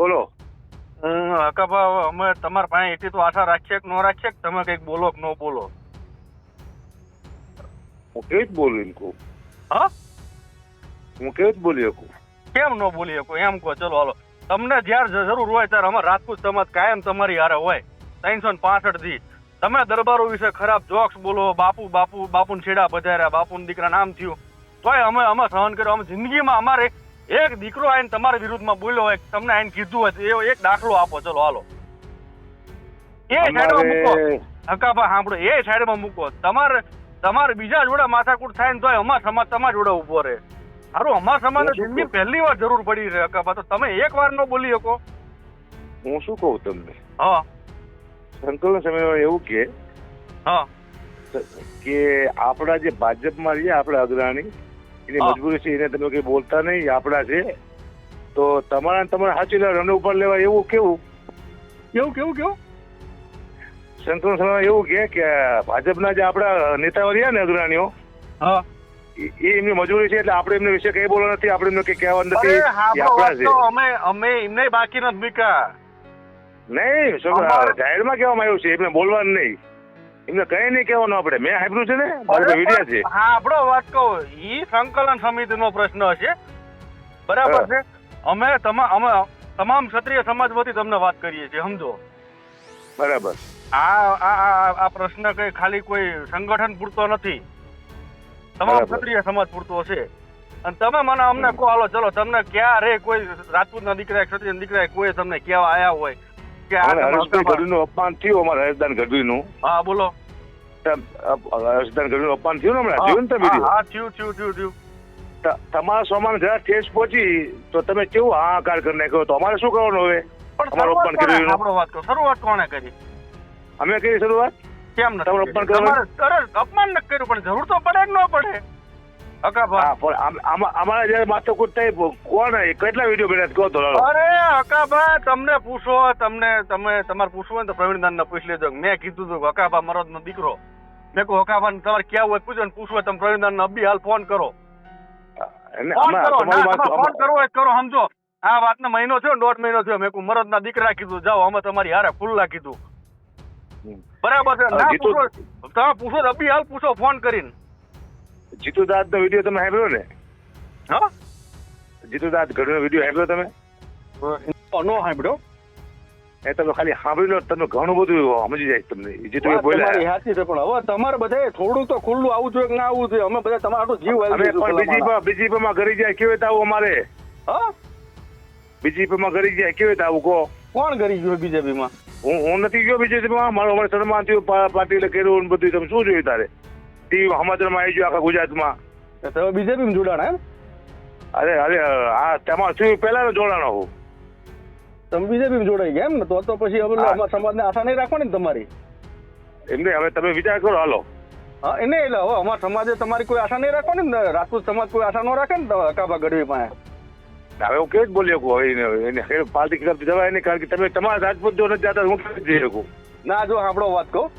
બોલો. હું હકાભા અમે તમારા પાસે એટલી તો આશા રાખીએ કે ન રાખીએ કે તમે કંઈક બોલો કે ન બોલો. હું કેવી જ બોલું એમ કહું હા? હું કેવી જ બોલી શકું? કેમ ન બોલી શકું? એમ કહો ચલો હાલો. તમને જ્યારે જરૂર હોય ત્યારે અમારા રાજપૂત સમાજ કાયમ તમારી હારે હોય. ત્રણસો ને પાસઠથી તમે દરબારો વિશે ખરાબ જોક્સ બોલો બાપુ બાપુ બાપુને છેડા બજાર્યા બાપુના દીકરા નામ થયું. તોય અમે અમે સહન કર્યો. અમે જિંદગીમાં અમારે એક દીકરો આઈને તમારા વિરુદ્ધમાં બોલ્યો હોય તમને આઈને કીધું હોય એ એક દાખલો આપો. ચલો હાલો. એ સાઈડમાં મૂકો. હકાભા સાંભળો એ સાઈડમાં મૂકો. તમારે તમારે બીજા જોડે માથાકૂટ થાય ને તો અમાર સમાજ તમારા જોડે ઊભો રહે. સારું અમાર સમાજને જિંદગી પહેલી વાર જરૂર પડી રહે હકાભા તો તમે એક વાર ન બોલી શકો. હું શું કહું તમને? હા. સંકલન સમયમાં એવું કે હા. કે આપણા જે ભાજપમાં રહીએ આપણા અગ્રણી એની. મજબૂરી છે એને તમે કઈ બોલતા નહીં આપણા છે. તો તમારા તમારા સાચી રન ઉપર લેવા એવું કેવું? એવું કેવું કેવું? સંકલન સમયમાં એવું કે કે ભાજપના જે આપણા નેતાઓ રહ્યા ને અગ્રણીઓ હા. એ એમની મજૂરી છે એટલે આપણે એમને વિશે કઈ બોલવા નથી આપણે એમને કઈ કહેવા નથી આપણા છે. અમે અમે એમને બાકી નથી મૂક્યા. નહીં જાહેરમાં કહેવામાં આવ્યું છે એમને બોલવાનું નહીં. એમને કઈ નહીં કહેવાનું આપણે. મેં આપ્યું છે ને? મારે વીડિયો છે. હા આપણો વાત કહો. ઈ સંકલન સમિતિનો પ્રશ્ન છે. બરાબર છે? અમે તમામ અમે તમામ ક્ષત્રિય સમાજ વતી તમને વાત કરીએ છીએ સમજો. બરાબર. આ આ આ- પ્રશ્ન કઈ ખાલી કોઈ સંગઠન પૂરતો નથી. તમામ ક્ષત્રિય સમાજ પૂરતો છે. અને તમે મને અમને કહો હાલો ચલો તમને ક્યારે કોઈ રાજપૂતના દીકરા ક્ષત્રિય દીકરા કોઈ તમને કહેવા આયા હોય કે આ અપમાન થયું અમારા હર્ષદાન ગઢવીનું. હા બોલો. હર્ષદાન ગઢવીનું અપમાન થયું ને હમણાં? જોયું ને તમે હા, થયું થયું થયું થયું. તમારા સોમાન જરા ઠેસ પહોંચી તો તમે કેવું હાહાકાર કરી નાખ્યો? તો અમારે શું કરવાનું હવે? અમારું અપમાન કર્યું આપણો વાત કહો શરૂઆત કોણે કરી? અમે કરી શરૂઆત? કેમ નથી તમારું? અપમાન? અરે અપમાન નથી કર્યું પણ જરૂર તો પડે ન પડે? અમારા જયારે માથાકૂટ થઈ કોણ કેટલા વીડિયો બનાવ્યા કહો તો અરે તમને પૂછો તમને તમે તમારે પૂછવું હોય ને તો પ્રવીણ દાન પૂછી લેજો. મેં કીધું હતું અકાભા મારો નો દીકરો. મેં કહું હકાભા તમારે ક્યાં હોય પૂછો ને પૂછવું તમે પ્રવીણદાન અબ્બી હાલ ફોન કરો. ફોન કરો. ફોન હોય કરો સમજો. આ વાતનો મહિનો થયો દોઢ મહિનો થયો. મેં કહું મરદ ના દીકરા કીધું જાઓ અમે તમારી હારે ખુલ્લા કીધું. બરાબર છે. ના પૂછો. તમે પૂછો અબ્બી હાલ પૂછો ફોન કરીને. જીતુ દાદ નો વીડિયો તમે સાંભળ્યો ને? હા? જીતુ દાદ ગઢવીનો વીડિયો સાંભળ્યો તમે? નો સાંભળ્યો. એ તમે ખાલી સાંભળી લો તમે ઘણું બધું સમજી જાય તમને. જીતુ બોલ્યા. સાચી છે પણ હવે તમારે બધે થોડું તો ખુલ્લું આવું જોઈએ કે ના આવવું જોઈએ? અમે બધા તમારો જીવ અમે પણ બીજી બીજી માં ઘરી જાય કેવી આવું અમારે? હા? બીજી માં ઘરી જાય કેવી રીતે આવું કહો? કોણ ઘરી ગયો બીજેપી માં હું હું નથી ગયો બીજેપીમાં મારો અમારે શર્મા થયું પાટીલે કર્યું બધું તમે શું જોયું તારે? ટીવી સમાચારમાં આવી ગયું આખા ગુજરાતમાં. તમે બીજેપી માં જોડાણ એમ? અરે અરે આ તમારે શું પેલા જોડાણો હું. તમે બીજેપી જોડાઈ ગયા એમ? તો તો પછી હવે સમાજને આશા નહીં રાખવાની ને તમારી? એમને હવે તમે વિચાર કરો હાલો. હા એને એટલે હવે અમારા સમાજે તમારી કોઈ આશા નહીં રાખવાની ને? રાજપૂત સમાજ કોઈ આશા ન રાખે ને કાબા ગઢવી પાસે? હવે હું કેવી બોલી શકું? હવે એને પાલતી કરતી જવાય નહીં કારણ કે તમે તમારા રાજપૂત જો નથી જતા હું કેવી જઈ શકું? ના જો આપણો વાત કહું.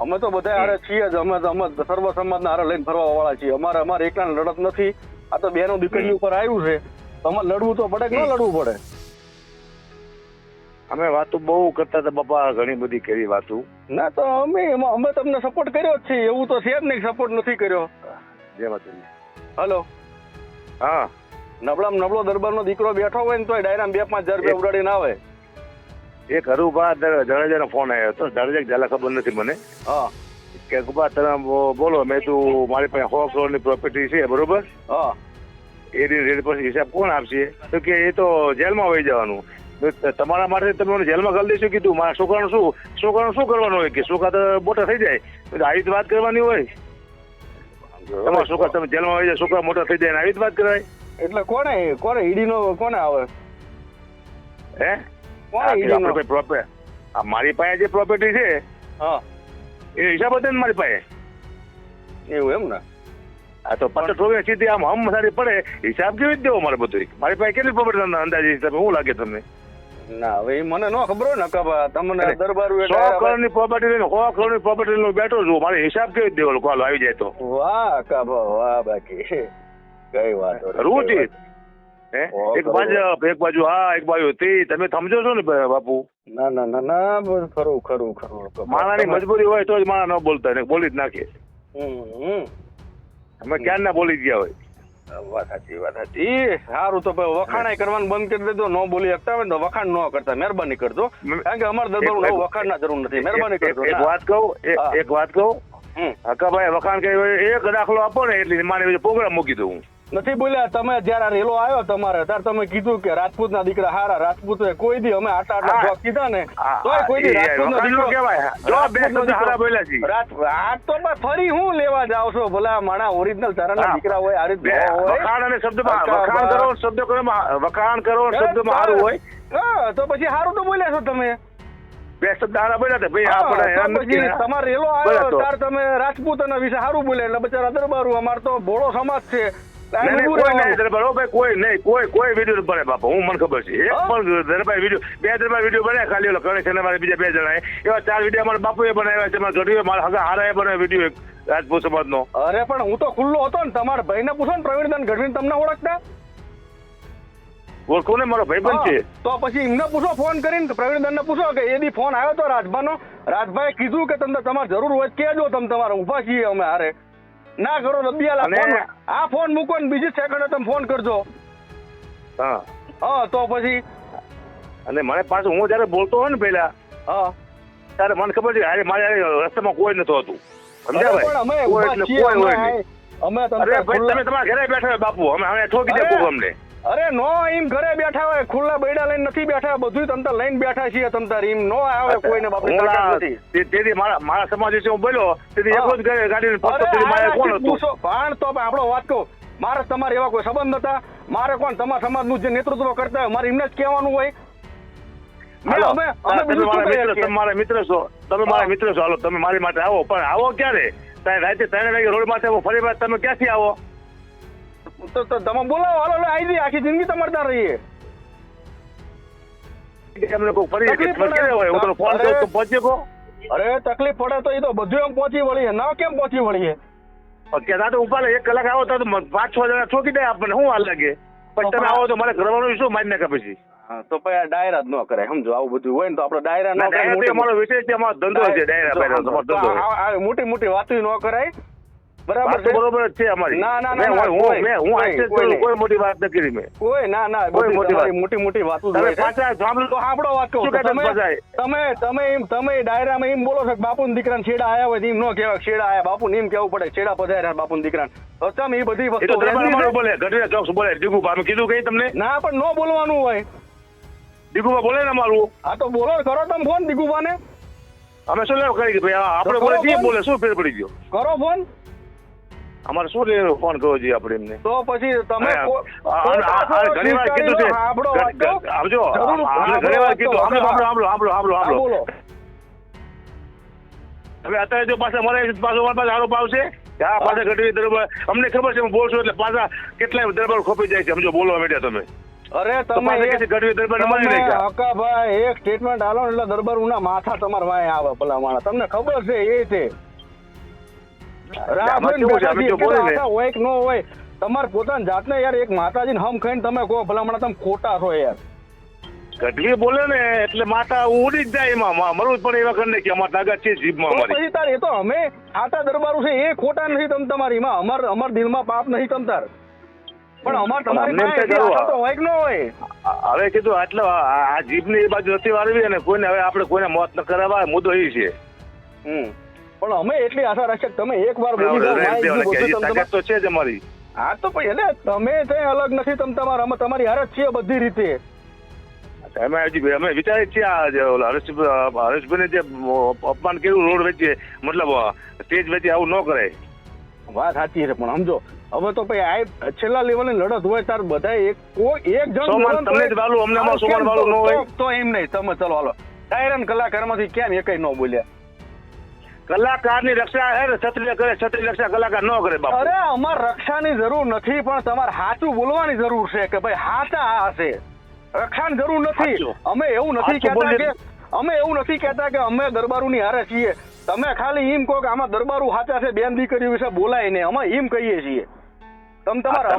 અમે તો બધા હારે છીએ જ અમે તો અમે સર્વ સમાજના હારે લઈને ફરવા વાળા છીએ. અમારે અમારે એકલા લડત નથી. આ તો બેનો દીકરી ઉપર આવ્યું છે. તમારે લડવું તો પડે કે ન લડવું પડે? અમે વાતો બહુ કરતા હતા બાપા ઘણી બધી કરી વાતો. ના તો અમે એમાં અમે તમને સપોર્ટ કર્યો જ છે. એવું તો છે જ નહીં સપોર્ટ નથી કર્યો. જે વાત હલો. હા. નબળામ નબળો દરબારનો દીકરો બેઠો હોય ને તોય ડાયરામ બે પાંચ હજાર રૂપિયા ઉડાડીને આવે. એક હરુભા જાડેજાનો ફોન આવ્યો હતો. જાડેજા જલા ખબર નથી મને. હા. કે ગુબા તમે બોલો મેં તું મારી પાસે સો કરોડની પ્રોપર્ટી છે બરોબર? હા. એ રેટ પછી હિસાબ કોણ આપશે? તો કે એ તો જેલમાં વહી જવાનું. તમારા માટે તમે મને જેલમાં કરી દઈશું કીધું. મારા છોકરાનું શું? છોકરાનું શું કરવાનું હોય કે? છોકરા તો મોટા થઈ જાય. આવી વાત કરવાની હોય? તમારા છોકરા તમે જેલમાં આવી જાય છોકરા મોટા થઈ જાય આવી વાત કરાય? એટલે કોને કોને ઈડીનો કોને આવે? હે? કોને ઈડીનો? આપણે આ મારી પાસે જે પ્રોપર્ટી છે હા. એ હિસાબ હતો ને મારી પાસે. એવું એમ ને? આ તો પચાસ ચોવીસ સીધી આમ હમ સારી પડે હિસાબ કેવી રીતે દેવો મારે બધું મારી પાસે કેટલી પ્રોપર્ટી અંદાજે હિસાબે? શું લાગે તમને? ના હવે ઈ મને ન ખબર હોય ને કબા તમને દરબાર સો એટલે કરોડની પ્રોપર્ટી લઈને સો કરોડની પ્રોપર્ટી લઈને બેઠો છું. મારે હિસાબ કેવી દેવો લોકો આવી જાય તો. વાહ કાબા વાહ બાકી. કઈ વાત હે? એક બાજુ એક બાજુ હા એક બાજુ તે. તમે સમજો છો ને બાપુ? ના ના ના ના ખરું ખરું ખરું ખરું. માણાની મજબૂરી હોય તો જ માણા ન બોલતા ને બોલી જ નાખે. અમે ક્યાં ના બોલી જ ગયા હોય? વાત સાચી વાત સાચી. સારું તો ભાઈ વખાણાય કરવાનું બંધ કરી દેજો ન બોલી શકતા હોય ને તો વખાણ ન કરતા મહેરબાની કરજો. કારણ કે અમારા દરબાર વખાણ ના જરૂર નથી મહેરબાની કરજો. એક વાત કહું એક- વાત કહું. હકાભાઈ વખાણ કહ્યું એક દાખલો આપો ને એટલે માને પ્રોગ્રામ મૂકી દઉં હું. નથી બોલ્યા તમે જયારે રેલો આવ્યો તમારે ત્યારે તમે કીધું કે રાજપૂત ના દીકરા હારા રાજપૂત કોઈ દી અમે આટલા આટલા હા. કીધા ને તો કોઈ દી રાજપૂત નો દીકરો કેવાય. આ તો ફરી હું લેવા જાવ છો ભલા માણા ઓરિજિનલ તારા ના દીકરા હોય આ રીત વખાણ અને શબ્દ વખાણ કરો શબ્દ કરો વખાણ કરો શબ્દ સારું હોય તો પછી સારું તો બોલ્યા છો તમે. તમારે રેલો આવ્યો. ત્યારે તમે રાજપૂત વિશે સારું બોલ્યા એટલે બચારા દરબારું અમાર તો ભોળો સમાજ છે કોઈ નહીં હો ભાઈ કોઈ કોઈ કોઈ વીડિયો બને બાપા હું મને ખબર છે એક પણ દરબાર વીડિયો બે દરબાર વીડિયો બને ખાલી ઓલો ગણેશ અને બીજા બે જણા એવા ચાર વીડિયો અમારા બાપુએ બનાવ્યા છે મારા ગઢવીએ મારા હગા હારાએ બનાવ્યો વીડિયો એક રાજપૂત સમાજનો. અરે પણ હું તો ખુલ્લો હતો ને તમારા ભાઈને પૂછો ને પ્રવીણદાન ગઢવીને તમને ઓળખતા? ઓળખો ને મારો ભાઈબંધ છે. તો પછી એમને પૂછો ફોન કરીને કે પ્રવીણદાનને પૂછો કે એ દી ફોન આવ્યો તો રાજભાનો? રાજભાઈ કીધું કે તમને તમારે જરૂર હોય કેજો તમે તમારે ઊભા છીએ અમે હારે. ના કરો રબિયાલા આ ફોન મૂકો ને બીજી સેકન્ડ તમે ફોન કરજો. હા. હા તો પછી અને મને પાછું હું જયારે બોલતો હોય ને પેલા હા. ત્યારે મને ખબર છે હારે મારે રસ્તામાં કોઈ નતો હતું. સમજ્યા અરે અમે ભાઈ કોઈ એટલે કોઈ અમે. અરે તમે તમારા ઘરે બેઠા બાપુ. અમે અમે ઠોકી દે અમને. અરે નો એમ ઘરે બેઠા હોય ખુલ્લા બૈડા લઈને નથી બેઠા બધું તમતા લઈને બેઠા છીએ તમતાર એમ નો આવે કોઈને બાપની તાકાત નથી. તેથી મારા મારા સમાજ વિશે હું બોલ્યો તેથી એક જ ઘરે ગાડીને મારે કોણ હતું? પણ તો આપણો વાત કહું મારે તમારે એવા કોઈ સંબંધ નતા? મારે કોણ તમારા સમાજનું જે નેતૃત્વ કરતા હોય મારે એમને જ કહેવાનું હોય? મેં અમે તમે મારા મિત્ર છો. તમે મારા મિત્ર છો. હાલો તમે મારી માટે આવો. પણ આવો ક્યારે? તારે રાતે ત્રણ વાગે રોડ માટે આવો ફરી વાર તમે ક્યાંથી આવો? તો તો તમે બોલાવો. હાલો હાલો આવી જઈએ. આખી જિંદગી તમારે ત્યાં રહીએ. એમને કોઈ ફરી તકલીફ હોય. હું ફોન અરે. કરું તો પહોંચી શકો અરે તકલીફ પડે તો એ તો બધું એમ પહોંચી વળીએ. ના કેમ પહોંચી વળીએ? કેતા તો ઉપાડે એક કલાક આવો તો પાંચ છ જણા છોકી દે આપણને. શું હાલ લાગે? પણ તમે આવો તો મારે કરવાનું શું મારી નાખે પછી? તો પછી આ ડાયરા જ ન કરે. સમજો આવું બધું હોય ને તો આપણે ડાયરા ના, કરાય, મોટી- અમારો વિષય છે અમારો ધંધો છે ડાયરા મોટી મોટી વાતો ન કરાય. બરાબર વાત બરોબર છે અમારી. ના, ના, ના, હું- મેં- હું કોઈ- મોટી વાત ન કરી મેં. કોઈ ના ના કોઈ મોટી વાત. મોટી મોટી વાતો તમે પાછા સાંભળો તો આપણો વાત કહું શું તો કહેતા તમે તમે તમે એમ તમે ડાયરામાં એમ બોલો છો કે બાપુના દીકરાને છેડા આયા હોય એમ ન કહેવાય છેડા આયા. બાપુને એમ કેવું પડે છેડા પધાર્યા દીકરાને. તમે એ બધી વસ્તુ બોલે. ચોક્સ બોલે. કીધું કઈ તમને? ના પણ ન બોલવાનું હોય. દીગુભા બોલે ને અમારું? આ તો બોલો ને, કરો તમે ફોન દીકુબાને અમે શું લેવા કરી? ભાઈ આપણે બોલે. બોલે શું ફેર પડી ગયો? કરો ફોન. અમારે શું લેવાનો ફોન કરવો જોઈએ આપણે એમને. તો પછી તમે ઘણી વાર કીધું છે. સાંભળો ઘણી વાર કીધું. સાંભળો સાંભળો સાંભળો સાંભળો સાંભળો હવે અત્યારે જો પાછા મારે પાછો મારા પાસે આરોપ આવશે હા. પાછા ઘટી દરબાર અમને ખબર છે હું બોલશું એટલે પાછા કેટલાય દરબાર ખોપી જાય છે? સમજો બોલવા માંડ્યા તમે. અરે તમે. હકાભાઈ એક સ્ટેટમેન્ટ આલો એટલે દરબાર ઉના માથા તમારા વાંહે આવે ભલા માણસ. તમને ખબર છે એ છે હોય કે ન હોય. તમારે પોતાની જાતને યાર એક માતાજીને હમ ખાઈને તમે કહો ભલા માણસ તમે ખોટા છો યાર. ગઢવી બોલે ને એટલે માતા ઉડી જ જાય એમાં. મા- જ પણ એવા કરી નાખી અમારે તાકાત છે જીભમાં અમારી. પછી તાર એ તો અમે આટા દરબારું છે એ ખોટા નથી તમ તમારીમાં અમાર અમાર દિલમાં પાપ નહીં તમ તાર. પણ અમાર તમારી કે તો હોય કે ન હોય. હવે કીધું આટલો આ આ જીભની એ બાજુ નથી વાળવી અને કોઈને હવે આપણે કોઈને મોત ન કરાવવા મુદ્દો એ છે. હમ. પણ અમે એટલી આશા રાખીએ તમે એક વાર બોલી તો છે જ અમારી હા તો પછી એટલે તમે કઈ અલગ નથી તમે તમારા અમે તમારી હારે જ છીએ બધી રીતે અમે હજી અમે વિચારીએ છીએ આ હરેશ હરેશભાઈને જે અપમાન કર્યું રોડ વેચીએ મતલબ સ્ટેજ વેચી આવું ન કરે વાત સાચી છે પણ સમજો હવે તો ભાઈ આ છેલ્લા લેવલની લડત હોય તાર બધા એક કોઈ એક જણ તમને જ. વાલું, અમને કેમ વાલું ન હોય? તો- તો એમ નહીં તમે ચલો હાલો ડાયરન કલાકારમાંથી કેમ એકય ન બોલ્યા કલાકારની રક્ષા હે ક્ષત્રિય કરે ક્ષત્રિય રક્ષા કલાકાર ન કરે બાપુ. અરે અમાર રક્ષાની જરૂર નથી પણ તમારે સાચું બોલવાની જરૂર છે કે ભાઈ હાચા આ હશે રક્ષાની જરૂર નથી. અમે એવું નથી કહેતા કે અમે એવું નથી કહેતા કે અમે દરબારુની હારે છીએ. તમે ખાલી એમ કહો કે આમાં દરબારુ હાચા છે બેન દીકરી વિશે બોલાય ને અમે એમ કહીએ છીએ. તમે તમારા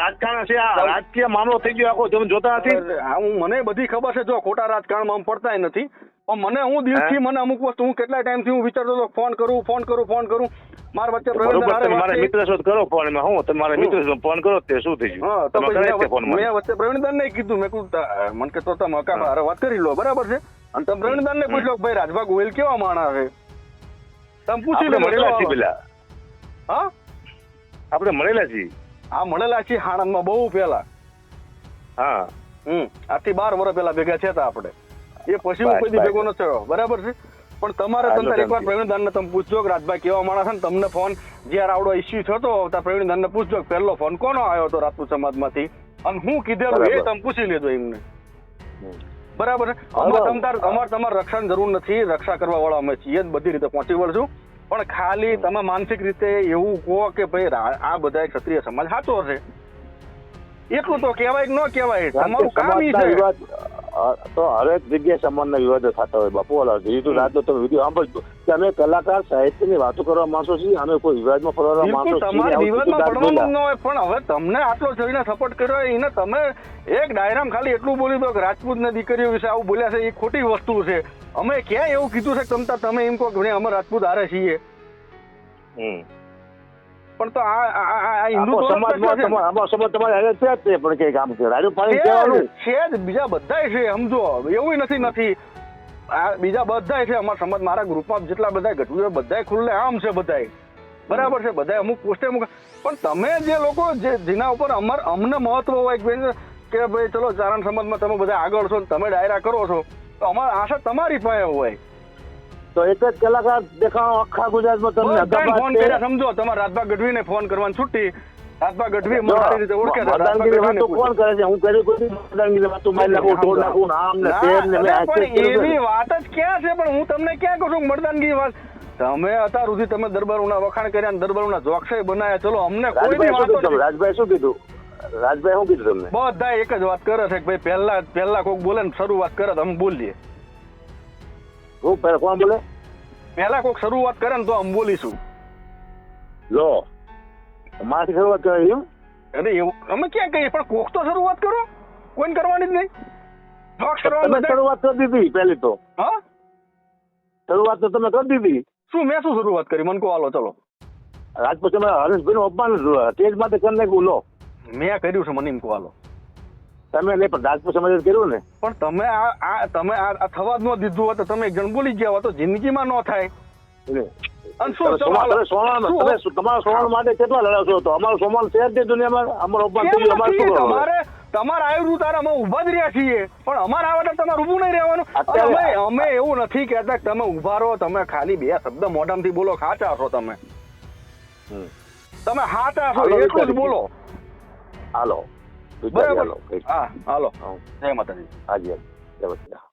રાજકારણ છે આ રાજકીય મામલો થઈ ગયો આખો તમે જોતા નથી? હું મને બધી ખબર છે જો ખોટા રાજકારણમાં પડતા પડતાય નથી. મને હું દિલથી મને અમુક વસ્તુ હું કેટલા ટાઈમથી હું વિચારતો હતો ફોન કરું ફોન કરું ફોન કરું. મારા વચ્ચે પ્રવીણ મારા મિત્ર શોધ કરો ફોનમાં હું તમારા. મિત્ર છો ફોન કરો તે શું થઈ હા ગયું તો પછી છે મેં વચ્ચે પ્રવીણદાન ને કીધું. મેં કીધું મને કે તો તમે હકામાં હારે વાત કરી લો. બરાબર છે? અને તમે પ્રવીણદાન ને પૂછ્યો લો ભાઈ રાજભા ગોયલ કેવા માણસ છે? તમે પૂછી લો મળેલા છીએ પેલા. હા? આપણે મળેલા છીએ. આ મળેલા છીએ આણંદમાં બહુ પેલા હા. હમ આથી બાર વર્ષ પેલા ભેગા છે આપણે. એ પછી હું કોઈ ભેગો ન થયો. બરાબર છે? પણ તમારે હા, એકવાર સમજી. તમે પૂછજો કે રાજભાઈ કેવા માણસ ને તમને ફોન જ્યારે આવડો ઇસ્યુ થતો ત્યાં પ્રવીણદાન ને પૂછજો કે પહેલો ફોન કોનો આવ્યો હતો રાજપૂત સમાજમાંથી? અને હું કીધેલું એ તમે પૂછી લેજો એમને. બરાબર અમારે તમારે રક્ષણ જરૂર નથી. રક્ષા કરવા વાળા અમે છીએ બધી રીતે પહોંચી વળશું પણ ખાલી તમે માનસિક રીતે એવું કહો કે ભાઈ આ બધા ક્ષત્રિય સમાજ સાચો છે એટલું તો કહેવાય કે ન કહેવાય. તમારું કામ છે. તો હરેક જગ્યાએ સમાનના વિવાદો થતા હોય બાપુ ઓલા જીતું રાત તમે વીડિયો સાંભળજો. કે અમે કલાકાર સાહિત્યની વાતો કરવા માણસો છીએ અમે કોઈ વિવાદમાં ફરવા માણસો છીએ પણ હવે તમને આટલો જઈને સપોર્ટ કર્યો એને તમે એક ડાયરામ ખાલી એટલું બોલી દો કે રાજપૂત દીકરીઓ વિશે આવું બોલ્યા છે એ ખોટી વસ્તુ છે. અમે ક્યાં એવું કીધું છે તમતા તમે એમ કહો કે અમે રાજપૂત હારે છીએ. હમ. પણ તો આ સમાજ તમારે છે જ તે પણ કઈ કામ છે. રાજુ કહેવાનું. છે જ બીજા બધાય છે સમજો એવું નથી નથી. આ બીજા બધાય છે અમારા સમાજ મારા ગ્રુપમાં જેટલા બધા ગઢવીઓ બધાય ખુલ્લે આમ છે બધાય. બરાબર છે બધાય અમુક પોસ્ટે અમુક. પણ તમે જે લોકો જે જેના ઉપર અમર અમને મહત્વ હોય કે કે ભાઈ ચલો ચારણ સમાજમાં તમે બધા આગળ છો ને તમે ડાયરા કરો છો તો અમારા આશા તમારી પાસે હોય. તો એક જ કલાકાર દેખાણો આખા ગુજરાતમાં તમને ફોન કર્યા સમજો તમારા રાજભા ગઢવીને ફોન કરવાની છૂટી રાજભા ગઢવી મારી રીતે ઓળખે છે વાતો. કોણ કરે છે? હું કરી કોઈ દી મદાનગીરી વાતો મારી નાખું તોડ નાખું આમ ને તેમ ને એવી વાત જ ક્યાં છે? પણ હું તમને ક્યાં કહું છું મરદાનગી વાત? તમે અત્યાર સુધી તમે દરબારોના વખાણ કર્યા ને દરબારોના જોક્ષય બનાયા ચલો અમને કોઈ બી રાજભાઈ શું વાતો કીધું રાજભાઈ શું કીધું? રાજભાઈ શું કીધું તમને? બધા એક જ વાત કરે છે કે ભાઈ પહેલા પહેલા કોક બોલે ને શરૂઆત કરે તો અમે બોલીએ. હું પહેલા કોણ બોલે? પહેલા કોઈક શરૂઆત કરે ને તો આમ બોલીશું. લો માથી શરૂઆત કરી એમ? અરે એવું અમે ક્યાં કહીએ? પણ કોક તો શરૂઆત કરો. કોઈને કરવાની જ નહીં. તમે કરવાની શરૂઆત કરી દીધી પહેલી તો. હા? શરૂઆત તો તમે કરી દીધી. શું મેં શું શરૂઆત કરી? મને કહો હાલો ચલો. પછી તમે હરેશભાઈ નું અપમાન તેજ માટે કરી નાખ્યું લો. મેં કર્યું છે મને એમ કહો હાલો. તમે નહીં પણ રાજપૂત સમાજ કર્યું ને? પણ તમે આ તમે આ થવા જ ન દીધું હોત તમે બોલી ગયા તો જિંદગીમાં ન થાય. તમારા છે? જ રહ્યા છીએ. પણ અમારે આવે તો તમારે ઊભું નહીં રહેવાનું. અમે અમે એવું નથી કહેતા કે તમે ઊભા રહો તમે ખાલી બે શબ્દ મોઢામાંથી બોલો ખાચા છો તમે. તમે હાચા છો એટલું જ બોલો. હાલો. બરાબર. હા હાલો. હા. જય માતાજી. હાજી હાજી જય બચ્ચા